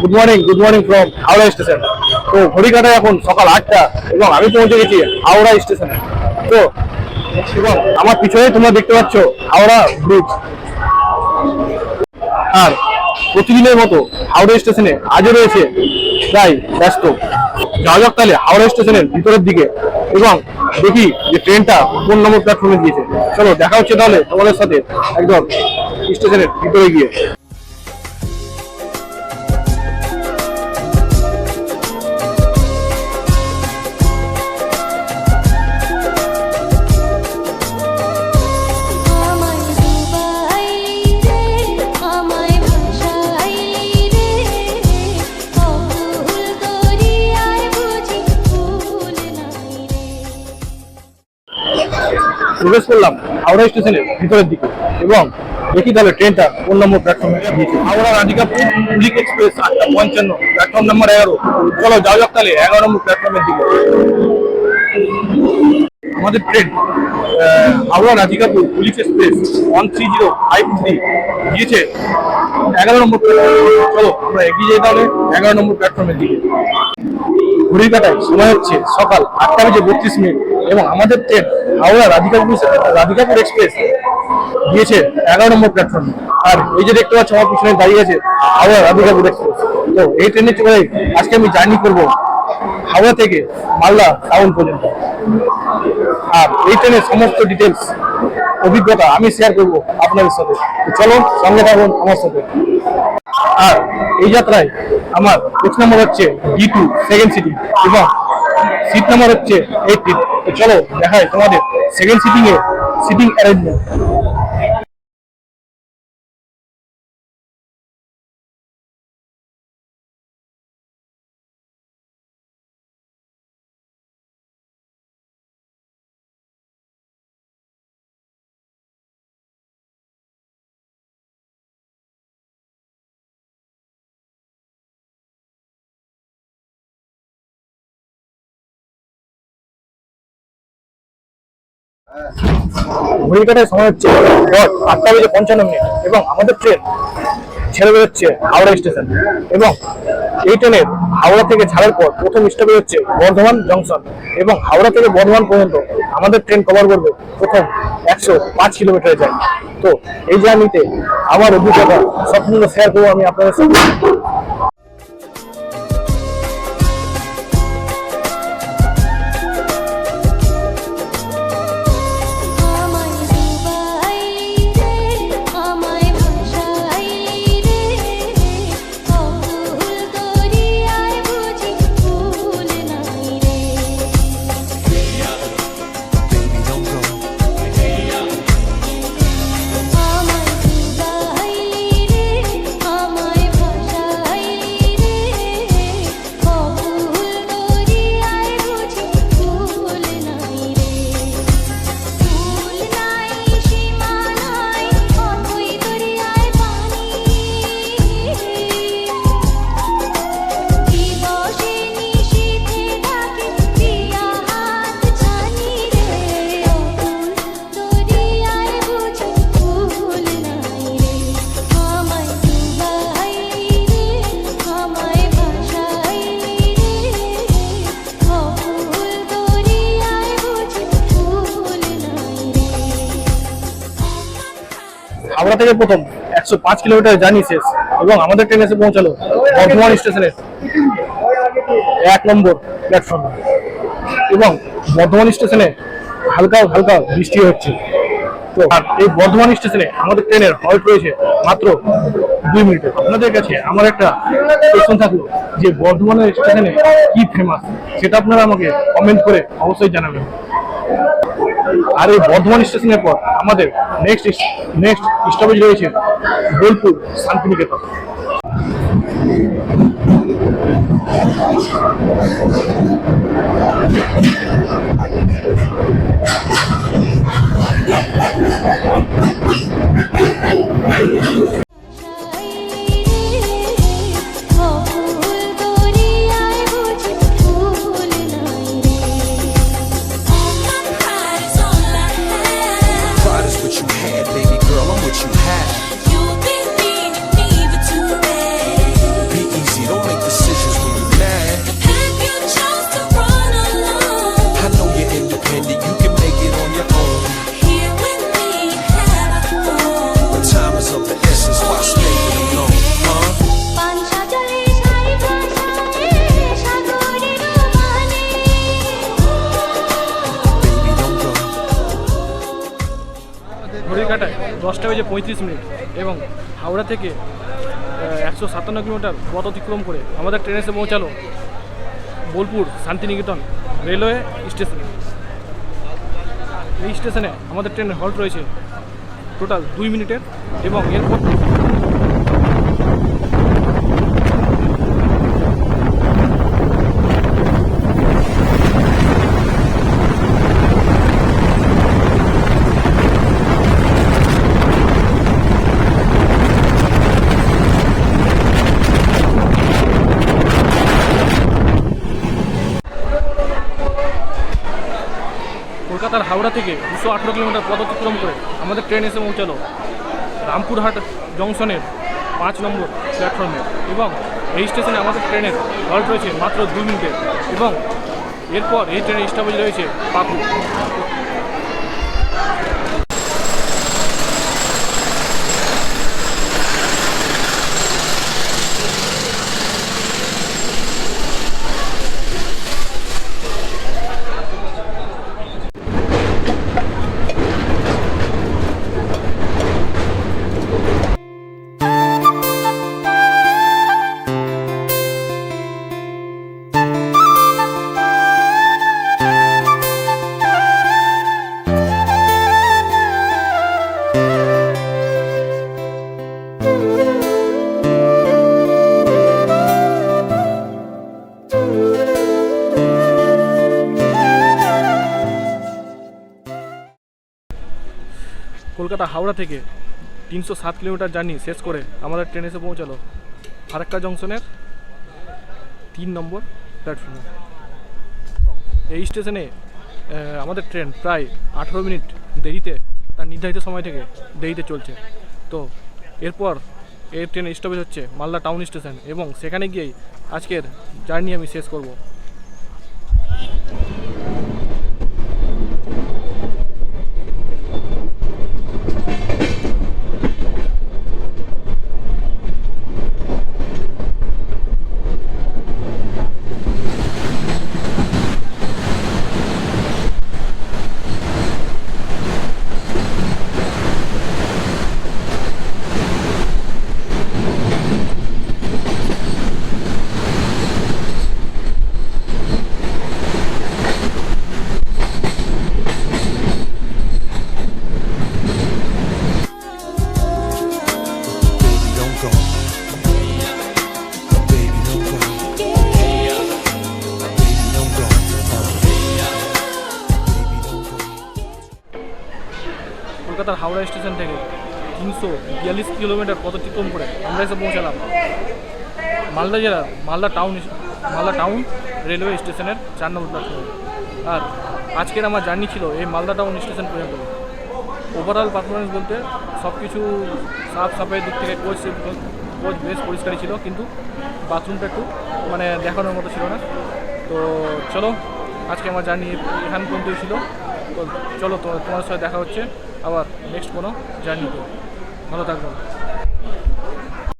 Good morning good morning from Howrah station তো ঘড়ি কাটায় এখন সকাল আটটা এবং আমি পৌঁছে গেছি হাওড়া স্টেশনে তো, এবং আমার পিছনে তোমরা দেখতে পাচ্ছ হাওড়া ব্রিজ আর প্রতিদিনের মতো হাওড়া স্টেশনে আজও রয়েছে প্রায় ব্যস্ত। যাওয়া যাক তাহলে হাওড়া স্টেশনের ভিতরের দিকে। এবং দেখি যে ট্রেনটা কোন নম্বর প্ল্যাটফর্মে গিয়েছে। চলো, দেখা হচ্ছে তাহলে তোমাদের সাথে একদম স্টেশনের ভিতরে গিয়ে। প্রবেশ করলাম হাওড়া স্টেশনের ভিতরের দিকে এবং দেখি তাহলে ট্রেনটা কোন নম্বর প্ল্যাটফর্মে গিয়েছে হাওড়া রাধিকাপুর পুলিক এক্সপ্রেস আটটা পঞ্চান্ন প্ল্যাটফর্ম নাম্বার এগারো, চলো যাও যাক তাহলে এগারো নম্বর প্ল্যাটফর্মের দিকে। আমাদের train Howrah Radhikapur police express one three zero five three গিয়েছে এগারো নম্বর চলো, আমরা এগিয়ে যাই তাহলে এগারো নম্বর প্ল্যাটফর্মের দিকে। ঘড়ির কাটায় সময় হচ্ছে সকাল আটটা বেজে বত্রিশ মিনিট। এবং আমাদের ট্রেন হাওড়া রাধিকাপুর রাধিকাপুর এক্সপ্রেস গিয়েছে এগারো নম্বর প্ল্যাটফর্মে আর এই যে দেখতে পাচ্ছ, আমার পিছনে দাঁড়িয়ে আছে হাওড়া রাধিকাপুর এক্সপ্রেস। তো এই ট্রেনে চলে আজকে আমি জার্নি করব হাওড়া থেকে মালদা টাউন পর্যন্ত। আর এই ট্রেনের সমস্ত ডিটেলস অভিজ্ঞতা আমি শেয়ার করব আপনাদের সাথে। চলো সঙ্গে থাকুন আমার সাথে। আর এই যাত্রায় আমার কোচ নাম্বার হচ্ছে ডি টু সেকেন্ড সিটি এবং সিট নাম্বার হচ্ছে এইটটি চলো দেখায় তোমাদের সেকেন্ড সিটিং এ সিটিং অ্যারেঞ্জমেন্ট ঘড়ি কাটায় সময় হচ্ছে আটটা বেজে পঞ্চান্ন মিনিট। এবং আমাদের ট্রেন ছেড়ে বেরোচ্ছে হাওড়া স্টেশন এবং এই ট্রেনের হাওড়া থেকে ছাড়ার পর প্রথম স্টপে হচ্ছে বর্ধমান জংশন এবং হাওড়া থেকে বর্ধমান পর্যন্ত আমাদের ট্রেন কভার করবে প্রথম একশো পাঁচ কিলোমিটারে যায় তো এই জার্নিতে আমার অভিজ্ঞতা সম্পূর্ণ শেয়ার করব আমি আপনাদের সাথে হাওড়া থেকে প্রথম একশো পাঁচ কিলোমিটার জার্নি শেষ এবং আমাদের ট্রেন এসে পৌঁছালো বর্ধমান স্টেশনে এক নম্বর প্ল্যাটফর্মে এবং বর্ধমান স্টেশনে হালকা হালকা বৃষ্টি হচ্ছে। তো এই বর্ধমান স্টেশনে আমাদের ট্রেনের হল্ট রয়েছে মাত্র দুই মিনিটে। আপনাদের কাছে আমার একটা প্রশ্ন থাকল যে বর্ধমানের স্টেশনে কি ফেমাস সেটা আপনারা আমাকে কমেন্ট করে অবশ্যই জানাবেন। আর এই বর্ধমান স্টেশনের পর আমাদের নেক্সট নেক্সট স্টপেজ রয়েছে বোলপুর শান্তিনিকেতন। পাঁচটা বেজে পঁয়ত্রিশ মিনিট এবং হাওড়া থেকে একশো সাতান্ন কিলোমিটার পথ অতিক্রম করে আমাদের ট্রেনে এসে পৌঁছালো বোলপুর শান্তিনিকেতন রেলওয়ে স্টেশনে। এই স্টেশনে আমাদের ট্রেনের হল্ট রয়েছে টোটাল দুই মিনিটের এবং এরপর কলকাতার হাওড়া থেকে দুশো আঠেরো কিলোমিটার পথ অতিক্রম করে আমাদের ট্রেন এসে পৌঁছালো। রামপুরহাট জংশনের পাঁচ নম্বর প্ল্যাটফর্মে এবং এই স্টেশনে আমাদের ট্রেনের হল্ট রয়েছে মাত্র দুই মিনিটে এবং এরপর এই ট্রেনের স্টপেজ রয়েছে পাকুড় কলকাতা হাওড়া থেকে তিনশো সাত কিলোমিটার জার্নি শেষ করে আমাদের ট্রেন এসে পৌঁছালো ফারাক্কা জংশনের তিন নম্বর প্ল্যাটফর্মে। এই স্টেশনে আমাদের ট্রেন প্রায় আঠেরো মিনিট দেরিতে, তার নির্ধারিত সময় থেকে দেরিতে চলছে। তো এরপর এই ট্রেন স্টপেজ হচ্ছে মালদা টাউন স্টেশন এবং সেখানে গিয়েই আজকের জার্নি আমি শেষ করব। হাওড়া স্টেশন থেকে তিনশো বিয়াল্লিশ কিলোমিটার পথ অতিক্রম করে আমরা এসে পৌঁছালাম। মালদা জেলার Malda town Malda town railway স্টেশনের চার নম্বর প্ল্যাটফর্মে আর আজকের আমার জার্নি ছিল এই মালদা টাউন স্টেশন পর্যন্ত। ওভারঅল পারফরমেন্স বলতে সব কিছু সাফ সাফাইয়ের দিক থেকে কোচ কোচ বেশ পরিষ্কারই ছিল, কিন্তু বাথরুমটা একটু মানে দেখানোর মতো ছিল না। তো চলো, আজকে আমার জার্নি এখান পর্যন্তই ছিল। চলো তো তোমার সাথে দেখা হচ্ছে। আবার নেক্সট কোনো জার্নিতে ভালো থাকবেন